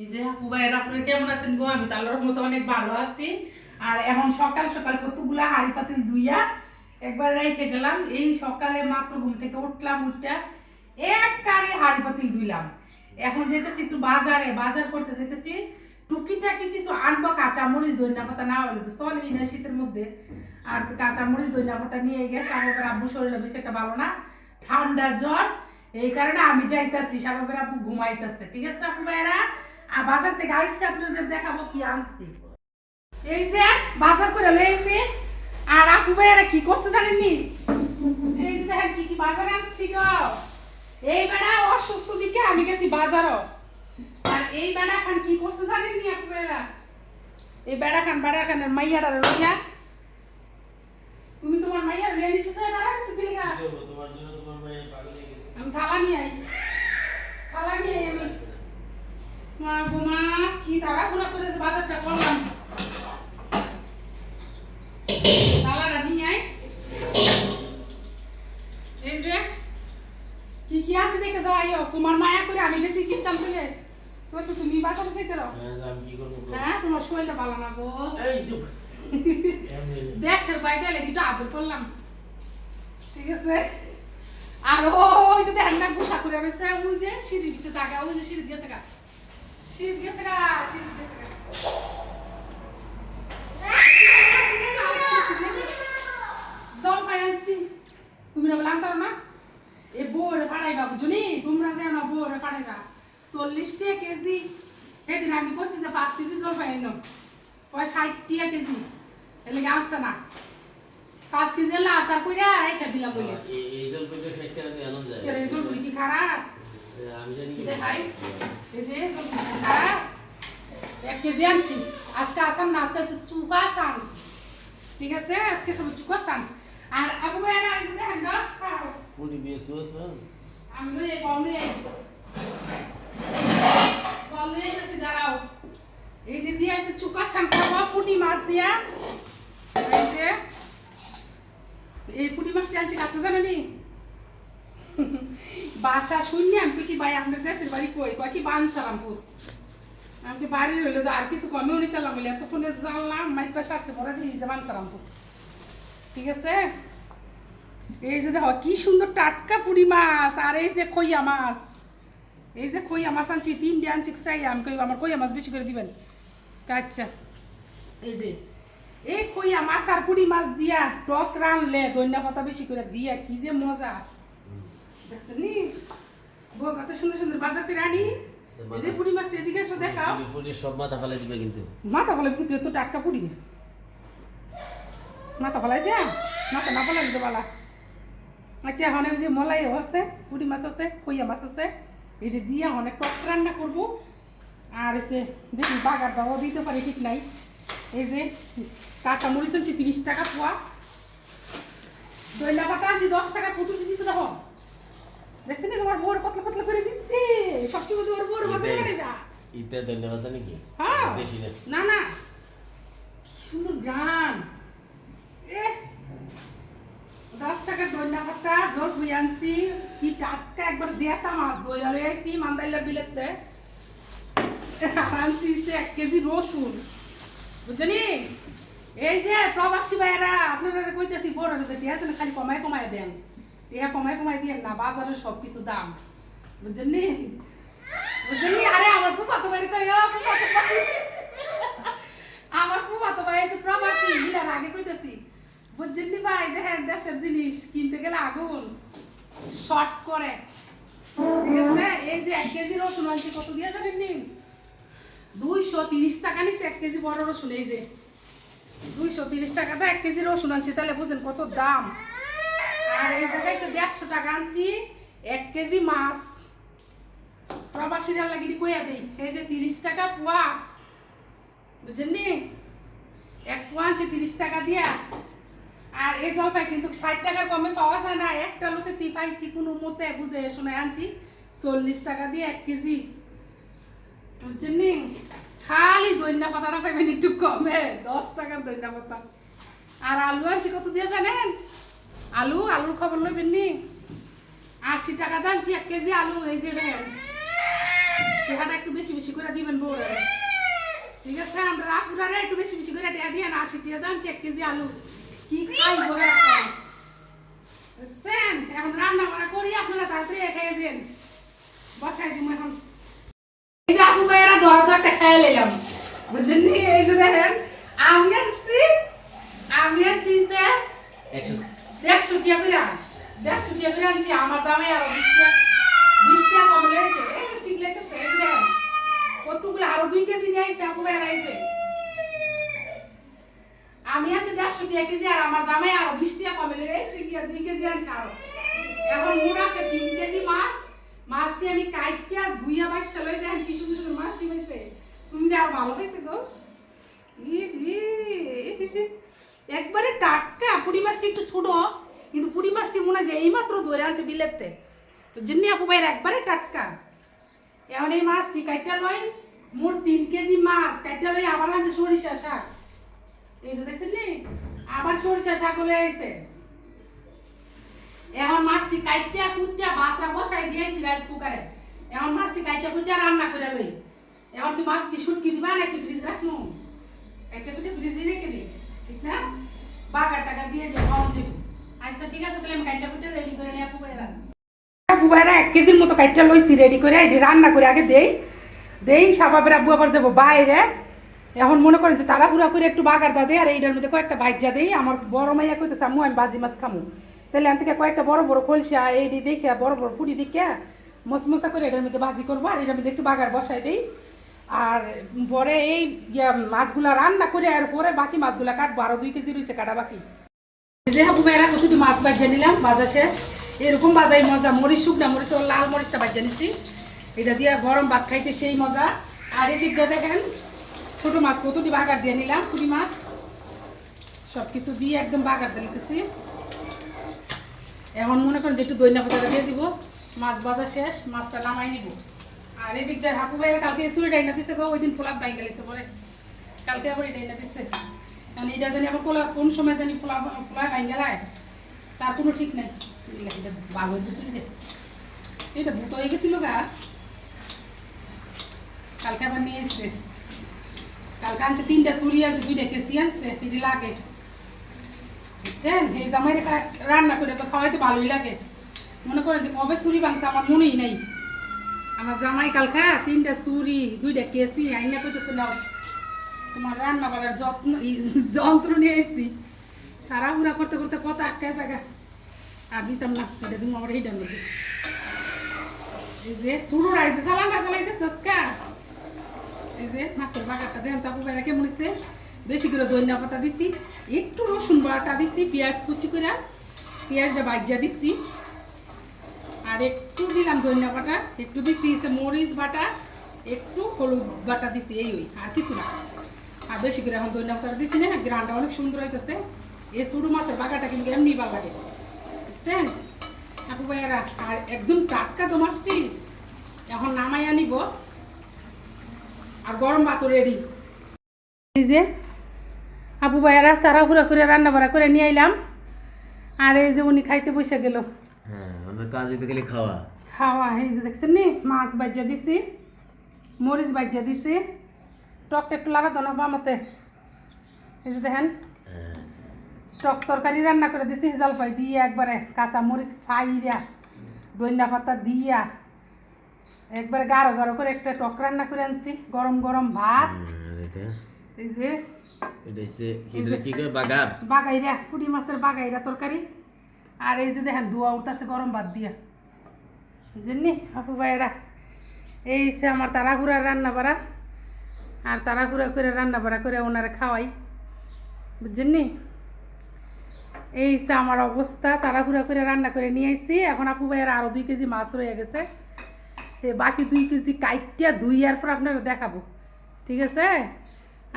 এই যে হুবাইয়ের আপনারা কেমন আছেন গো? আমি তো আল্লাহর মতো অনেক ভালো আছি। আর এখন সকাল সকাল কতগুলা হাড়ি পাতিল ধুইয়া একবার রেখে গেলাম। এই সকালে মাত্র ঘুম থেকে উঠলাম উঠটা এক কারে হাড়ি পাতিল ধুইলাম। এখন যেতেছি একটু বাজারে, বাজার করতে যেতেছি। টুকিটাকি কিছু আনব, কাঁচামরিচ দইনা পাতা না হলে তো চলেই না শীতের মধ্যে। আর তো কাঁচামরিচ দইনা পাতা নিয়ে গেছে আমার আব্বু শরীরে বেশি একটা ভালো না। ঠান্ডা জ্বর, এই কারণে আমি যাইতাছি সাবাবের আব্বু ঘুমাইতেছে। ঠিক আছে, আপু ভাইরা আর বাজার থেকে আইসি আপনাদের দেখাবো কি আনছি। এই যে বাজার করে লয়েছি আর আপু ভাইরা কি করছে জানেননি? এই যে দেখেন কি কি বাজারে আনছি গো। এই বেড়া অসুস্থ দিকে আমি গেছি বাজারও। আর এই বেড়া খান কি করছে জানেননি আপু ভাইরা এই বেড়া খান বেড়া খানের মাইয়াটা লইয়া। তুমি তোমার মাইয়া লইয়া নিচ্ছ দাঁড়া ফিলিগা তোমার জন্য তোমার মেয়ে পাগল হয়ে গেছে। আমি থালা নিয়ে আই। থালা নিয়ে আই আমি। মা গো মা কি তাড়াহুড়া করে বাজারটা করলাম থালাটা নিয়ে এই যে কি কি আছে দেখে যাও আইও। তোমার মায়া করে আমি বেশি কিনতাম তুলে তো তো তুমি বাজারে দাও। হ্যাঁ, আমি? হ্যাঁ তোমার শরীরটা ভালো না গো। দেশের বাইরে লেগে একটু আদর করলাম। ঠিক আছে? আর ওই যে দেখেন না গুসা করে রয়েছে ওই যে সিঁড়ি দিতে জায়গা ওই যে সিঁড়ি গেছে গা। সিঁড়ি গেছে গা সিঁড়ি গেছে গা জল পাই আসছি তুমি না বলে আনতার না এ বোরে পাড়াইবা বুঝনি তোমরা যে না বোরে পাড়াইবা চল্লিশ টাকা কেজি সেদিন আমি কইছি যে পাঁচ কেজি জল পাই এলাম ওই ষাট টাকা কেজি এলে আনছে না পাঁচ কেজি এলে আশা কইরা রেখে দিলাম বলে এই- জল কি খারাপ এক কেজি আনছি। আজকে আসাম না আজকে চুপা আসাম। ঠিক আছে? আজকে খাব চুপা আসাম। আর আবু ভাইরা আইসে দেখেন গো। খাও ফুটি দিয়ে আমি লই এই কম লই কম লই গেছি দাঁড়াও। এইটি দিয়ে আছে চুকা ছান খাব পুটি মাছ দিয়া। এই যে এই পুটি মাছটি আনছি কাটতে জানো নি? বাসা শুননি আমি কি ভাই আপনার দেশের বাড়ি কই? কয় কি বানসারামপুর আমাকে বাড়ি রইল আর কিছু কমেও নিতে লাগল এতক্ষণে জানলাম মাইক পাশে আসছে পরে দিয়ে যে বানসারামপুর ঠিক আছে? এই যে দেখো, কি সুন্দর টাটকা পুরি মাছ, আর এই যে খইয়া মাছ। এই যে খইয়া মাছ আনছি, তিনটে আনছি চাই আমি কই আমার খইয়া মাছ বেশি করে দিবেন। আচ্ছা এই যে, এই খইয়া মাছ আর পুরি মাছ দিয়া টক রানলে দইনা পাতা বেশি করে দিয়া, কি যে মজা। দেখছেন নি? বউ কত সুন্দর সুন্দর বাজার করে আনি। যে পুরি মাছটা এদিকে এসে দেখাও ফুটির সব মাথা ফেলে দিবে কিন্তু। মাথা ফলাই কিন্তু তো টাটকা পুরি। মাথা ফলাই দিয়া মাথা না ফলাই দিতে পালা আচ্ছা এখন ওই যে মলাই আছে পুরি মাছ আছে কইয়া মাছ আছে এটা দিয়ে অনেক টক রান্না করব। আর এসে দেখি বাগার দাও দিতে পারি ঠিক নাই। এই যে কাঁচা মরিচ আনছি তিরিশ টাকা পোয়া। দইলা পাতা আনছি দশ টাকা কুটু দিচ্ছে দেখো। দেখছি না তোমার বোর কতলা কতলা করে দিচ্ছে। সবচেয়ে তোমার বোর মজা করে না। ইতে ধন্যবাদ নাকি হ্যাঁ। না। না কি সুন্দর গান। এ দশ টাকার দইনা পাতা জোর ধুই আনছি। কি টাটকা একবার জেতা মাছ দইলা লই আইছি মান্দাইলার বিলেতে। আনছি সে এক কেজি রসুন। বুঝলি এই যে প্রবাসী ভাইয়েরা আপনারা কইতেছি বড় ঠিক আছে খালি কমায় কমায় দেন। টিয়া কমাই কমাই দিয়ে না বাজারের সব কিছু দাম। বুঝলি বুঝলি আরে আমার ফুফাতো ভাই কই ও ফুফাতো ভাই আমার ফুফাতো ভাই এসে প্রবাসী ইলার আগে কইতেছি। বুঝলি ভাই দেখেন দেশের জিনিস, কিনতে গেলে আগুন। শর্ট করে। ঠিক আছে? এই যে এক কেজি রসুন আনছি, কত দিয়ে জানেন নি? দুইশো তিরিশ টাকা নিচ্ছে এক কেজি বড় রসুন, এই যে। দুইশো তিরিশ টাকাতে এক কেজি রসুন আনছি, তাহলে বুঝেন কত দাম। আর এই জায়গায় দেড়শো টাকা আনছি, এক কেজি মাছ। প্রবাসীরা লাগি কইয়া দেই, এই যে তিরিশ টাকা পোয়া বুঝলেন এক পোয়া আনছে তিরিশ টাকা দিয়া। আর এই জলপাই কিন্তু ষাট টাকার কমে পাওয়া যায় না, একটা লোকে তি পাইছি, কোনো মতে বুঝে শুনে আনছি, চল্লিশ টাকা দিয়ে এক কেজি। বুঝছেন খালি দৈন্যা পাতাটা পাইবেন একটু কমে, দশ টাকার দৈন্যা পাতা। আর আলু আনছি, কত দিয়ে জানেন? আলু, আলুর খবর লইবেন নি? আশি টাকা দানছি এক কেজি আলু, এই যে একটু বেশি বেশি করে দিবেন বউরা। ঠিক আছে, আমরা আপুরা একটু বেশি বেশি করে টেহা দিয়ে আশি টিয়া দাম এক কেজি আলু। কি খাই বুঝছেন? এখন রান্না বান্না করি, আপনারা তাড়াতাড়ি খেয়ে যান। বসাই দিব এখন। এই যে আপু ভাইয়েরা, ধরা তো একটা খেয়ে নিলাম এই যে দেখেন, আমি আনছি আমি আনছি যে একশো দেড়শো টিয়া করে দেড়শো টিয়া করে আনছি, আমার দামে আরও বিশ টাকা বিশ টাকা কম লেগেছে। এই যে সিট লেগেছে, এই দেখেন, কতগুলো আরও দুই কেজি নিয়ে আইছে, আপু যে। আমি আনছি দেড়শো টাকা কেজি, আর আমার জামাই আরও বিশ টাকা কমে লেগেছে দুই কেজি আনছে আরও। এখন মোট আছে তিন কেজি মাছ। মাছটি আমি কাইটিয়া ধুইয়া বাচ্চা লই দেখেন কি সুন্দর সুন্দর মাছটি হয়েছে তুমি আর ভালো হয়েছে গো? ই। একবারে টাটকা পুরি মাছটি একটু ছোটো, কিন্তু পুরি মাছটি মনে হয় এইমাত্র ধরে আনছে বিলেতে। জিন্নি আপু ভাইয়ের একবারে টাটকা। এখন এই মাছটি কাইটা লই মোট তিন কেজি মাছ, কাইটা লই আবার আনছে সরিষা শাক। এই যে দেখছেন নি? আবার সরিষা শাক হলে আইছে। এখন মাছটি কাইটিয়া কুটিয়া ভাতটা বসাই দিয়েছি রাইস কুকারে এখন মাছটি কাইটিয়া কুটিয়া রান্না করে লই। এখন কি মাছ কি শুটকি দিবা নাকি ফ্রিজ রাখব কাইটিয়া কুটিয়া ফ্রিজে রেখে দিই। ঠিক না? বাগার টাকা দিয়ে আচ্ছা ঠিক আছে, তাহলে আমি কুটিয়া রেডি করে নিয়ে রান্না করে আগে দেই। দেই আবার যাব এখন মনে করেন যে তারা করে একটু আর মধ্যে কয়েকটা দেই। আমার বড় মাইয়া আমি মাছ তাহলে থেকে কয়েকটা বড় বড় এই বড় বড় মশমশা করে এটার মধ্যে করব, আর এটার মধ্যে একটু বাগার বসাই দেই। আর পরে এই মাছগুলা রান্না করে আর পরে বাকি মাছগুলা কাটবো। আরও দুই কেজি রয়েছে কাটা বাকি। যে হাবু ভাইরা কতটি মাছ বাজা নিলাম বাজা শেষ। এরকম বাজাই মজা। মরিচ, শুকনা মরিচ লাল মরিচটা বাজা নিছি। এটা দিয়ে গরম ভাত খাইতে সেই মজা। আর এদিক দিয়ে দেখেন, ছোট মাছ কতটি বাগার দিয়ে নিলাম পুরি মাছ। সব কিছু দিয়ে একদম বাগার দিয়ে নিতেছি। এখন মনে করেন যে একটু দৈন্য পাতাটা দিয়ে দিব। মাছ ভাজা শেষ, মাছটা নামাই নিব। আর এদিক দিয়ে হাপু ভাইয়ের কালকে চুরি ডাইনা দিছে গো, ওই দিন ফোলাপ বাই গেছে পরে। কালকে আবার ডাইনা দিচ্ছে কারণ এটা জানি আবার কোলা কোন সময় জানি ফোলা ফোলা বাই গেলায় তার কোনো ঠিক নাই। এটা ভালো হইতেছিল যে। এটা ভূত হয়ে গেছিল গা। কালকে আবার নিয়ে এসছে। কালকে আনছে তিনটা চুরি আনছে দুইটা কেসি আনছে এটি লাগে। বুঝছেন? এই জামাই রান্না করে তো খাওয়াইতে ভালোই লাগে। মনে করেন যে কবে চুরি ভাঙছে আমার মনেই নাই। আমার জামাই কালকা তিনটা চুরি, দুইটা কেসি আইনা কইতেছে, নাও, তোমার রান্না বাড়ার যত্ন যন্ত্র নিয়ে এসেছি। তাড়াহুড়া করতে করতে কত আটকায় জায়গা আর দিতাম না, এটা তুমি আমার এইটার মধ্যে। এই যে শুরু রাইছে চালানটা চালাইতে সস্কা এই যে মাছের বাগারটা দেখেন তাপু ভাইরা কেমন হয়েছে বেশি করে ধনিয়া পাতা দিছি, একটু রসুন বাটা দিছি, পেঁয়াজ কুচি করে পেঁয়াজটা বাজ্যা দিছি। আর একটু দিলাম ধনিয়া বাটা, একটু দিছি মরিচ বাটা, একটু হলুদ বাটা দিছি, এই ওই, আর কিছু না। আর বেশি করে এখন ধনিয়া পাতা দিছি না, গ্রানটা অনেক সুন্দর হইতেছে। এই শুরু মাছের বাগাটা কিন্তু এমনি ভালো লাগে। বুঝছেন? আপু ভাইয়ারা, আর একদম টাটকা তো মাছটি, এখন নামাই আনিব। আর গরম ভাত রেডি যে, আপু ভাইয়ারা তাড়াহুড়া করে রান্না বাড়া করে নিয়ে আইলাম। আর এই যে উনি খাইতে বসে গেল। হ্যাঁ। আমার কাজ হইতে গেলে খাওয়া। খাওয়া এই যে দেখছেন নি মাছ বাজ্যা দিছি মরিচ বাজ্যা দিছি টকটা একটু লাগা তো না বামাতে এই যে দেখেন টক তরকারি রান্না করে দিছি জলপাই দিয়ে একবারে কাঁচা মরিচ ফাইরা দইনা পাতা দিয়া একবারে গাঢ় গাঢ় করে একটা টক রান্না করে আনছি গরম গরম ভাত। হ্যাঁ, এই যে বাগাইরা পুরি মাছের বাগাইরা তরকারি। আর এই যে দেখেন ধোয়া উঠতেছে, গরম বাদ দিয়া। বুঝলেননি আপু ভাইয়েরা, এই সে আমার তাড়াহুড়ার রান্না বাড়া আর তাড়াহুড়া করে রান্না বাড়া করে ওনারা খাওয়াই। বুঝছেননি এই সে আমার অবস্থা, তাড়াহুড়া করে রান্না করে নিয়ে আসছি এখন আপু ভাইয়ের আরও দুই কেজি মাছ রয়ে গেছে। এই বাকি দুই কেজি কাইটিয়া দুই আর পর আপনারা দেখাবো। ঠিক আছে?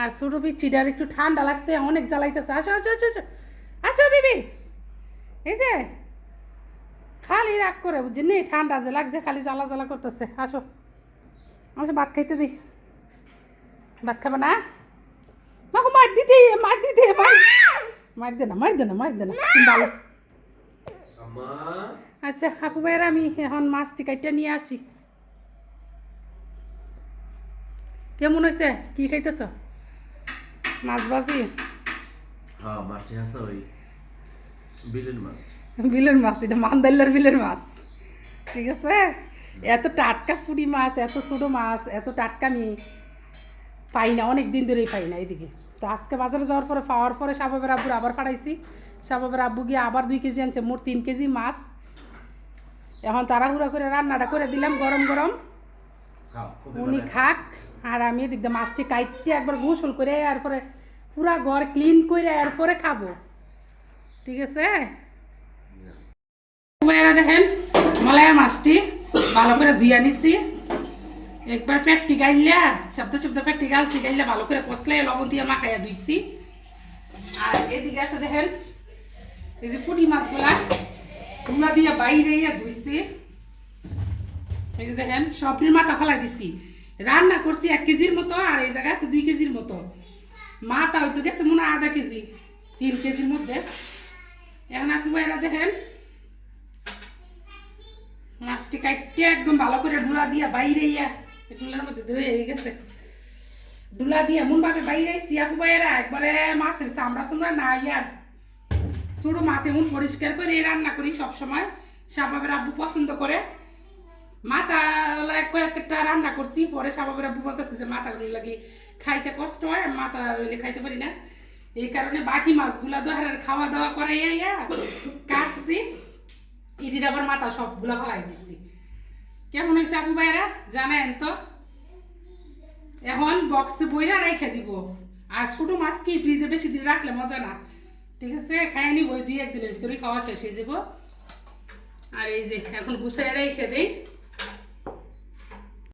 আর ছোটো পিচ্ছিটার একটু ঠান্ডা লাগছে, অনেক জ্বালাইতেছে। আসো আসো আসো আসো। আসো, বিবি। এই যে খালি রাগ করে বুঝলি ঠান্ডা যে লাগছে খালি জ্বালা জ্বালা করতেছে। আসো। আসো ভাত খাইতে দি। ভাত খাবে না? মাকে মার দিতে মার দিতে মার মার দে না মার দে না মার দে না। ভালো। আচ্ছা আপু ভাইয়ের আমি এখন মাছটি কাইটা নিয়ে আসি। কেমন হয়েছে? কি খাইতেছ? মাছ ভাজি? হ্যাঁ মাছটি আছে ওই। বিলের মাছ বিলের মাছ এটা মান্দাল্লার বিলের মাছ ঠিক আছে? এত টাটকা ফুটি মাছ এত ছোটো মাছ এত টাটকা আমি পাই না অনেক দিন ধরেই পাই না এদিকে। তো আজকে বাজারে যাওয়ার পরে পাওয়ার পরে সাবাবের আব্বুর আবার পাঠাইছি সাবাবের আব্বু গিয়ে আবার দুই কেজি আনছে মোট তিন কেজি মাছ। এখন তাড়াহুড়া করে রান্নাটা করে দিলাম গরম গরম। উনি খাক আর আমি এদিক দিয়ে মাছটি কাইটে একবার গোসল করে এরপরে পুরা ঘর ক্লিন করে এরপরে খাব। ঠিক আছে? এরা দেখেন মলায়া মাছটি ভালো করে ধুইয়া নিচ্ছি একবার পেটটি গাইলা চাপতে চাপতে পেটটি গালছি গাইলে ভালো করে কষলে লবণ দিয়ে মাখাইয়া ধুইছি। আর এদিকে আছে দেখেন এই যে পুঁটি মাছগুলা তোমরা দিয়ে বাইরে ধুইছি। এই যে দেখেন সবটির মাথা ফেলাই দিছি। রান্না করছি এক কেজির মতো আর এই জায়গায় আছে দুই কেজির মতো। মাথা হয়তো গেছে মনে হয় আধা কেজি তিন কেজির মধ্যে। এখন আপনি এরা দেখেন। মাছটি কাটতে একদম ভালো করে ডুলা দিয়া বাইরে ইয়া ডুলার মধ্যে ধরে হয়ে গেছে। ডুলা দিয়ে এমন ভাবে বাইরে আপু ভাইয়েরা একবারে মাছের চামড়া চামড়া না ইয়ার ছোট মাছ এমন পরিষ্কার করে রান্না করি সব সময় সাবাবের আব্বু পছন্দ করে। মাথা কয়েকটা রান্না করছি, পরে সাবাবের আব্বু বলতেছে যে মাথাগুলি লাগে খাইতে কষ্ট হয় আমি মাথা খাইতে পারি না। এই কারণে বাকি মাছগুলা তো আর খাওয়া দাওয়া করাইয়া কাটছি। ইডির আবার মাথা সবগুলা ফেলাই দিচ্ছি কেমন হয়েছে আপু ভাইরা জানেন তো? এখন বক্সে বইরা রেখে দিব। আর ছোট মাছ কি ফ্রিজে বেশি দিন রাখলে মজা না। ঠিক আছে? খাই নিব দুই একদিনের ভিতরে খাওয়া শেষ হয়ে যাব। আর এই যে, এখন গুছিয়ে রেখে দেই।